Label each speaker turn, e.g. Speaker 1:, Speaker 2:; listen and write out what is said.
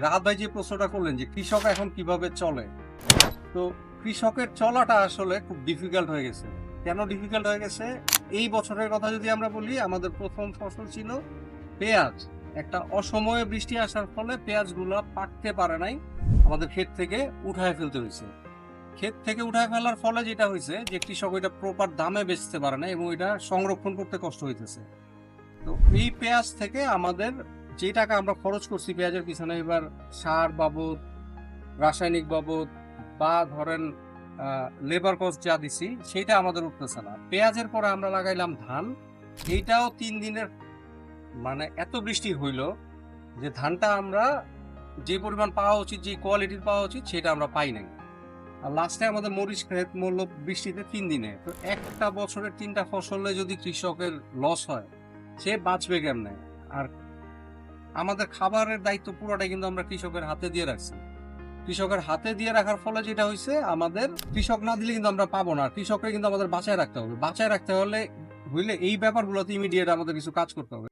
Speaker 1: রাহাত ভাই যে প্রশ্নটা করলেন যে কৃষক এখন কীভাবে চলে? তো কৃষকের চলাটা আসলে খুব ডিফিকাল্ট হয়ে গেছে। কেন ডিফিকাল্ট হয়ে গেছে? এই বছরের কথা যদি আমরা বলি, আমাদের প্রথম ফসল ছিল পেঁয়াজ। একটা অসময়ে বৃষ্টি আসার ফলে পেঁয়াজগুলো পাকতে পারে নাই। আমাদের ক্ষেত থেকে উঠায় ফেলতে হয়েছে। ক্ষেত থেকে উঠায় ফেলার ফলে যেটা হয়েছে যে কৃষক ওইটা প্রপার দামে বেচতে পারে না এবং এটা সংরক্ষণ করতে কষ্ট হইতেছে। তো এই পেঁয়াজ থেকে আমাদের যে টাকা আমরা খরচ করছি পেঁয়াজের পিছনে, এবার সার বাবদ, রাসায়নিক বাবদ বা ধরেন লেবার কস্ট যা দিছি সেটা আমাদের উঠতেছে না। পেঁয়াজের পরে আমরা লাগাইলাম ধান, এইটাও তিন দিনের মানে এত বৃষ্টি হইল যে ধানটা আমরা যে পরিমাণ পাওয়া উচিত, যে কোয়ালিটির পাওয়া উচিত, সেটা আমরা পাই নাই। আর লাস্টে আমাদের মরিচ ক্ষেত মূল্য বৃষ্টিতে তিন দিনে। তো একটা বছরের তিনটা ফসলে যদি কৃষকের লস হয়, সে বাঁচবে কেমনে? আর আমাদের খাবারের দায়িত্ব পুরোটা কিন্তু আমরা কৃষকের হাতে দিয়ে রাখছি। কৃষকের হাতে দিয়ে রাখার ফলে যেটা হয়েছে আমাদের কৃষক না দিলে কিন্তু আমরা পাবো না। কৃষককে কিন্তু আমাদের বাঁচায় রাখতে হবে। বাঁচায় রাখতে হলে, হইলে এই ব্যাপারগুলোতে ইমিডিয়েট আমাদের কিছু কাজ করতে হবে।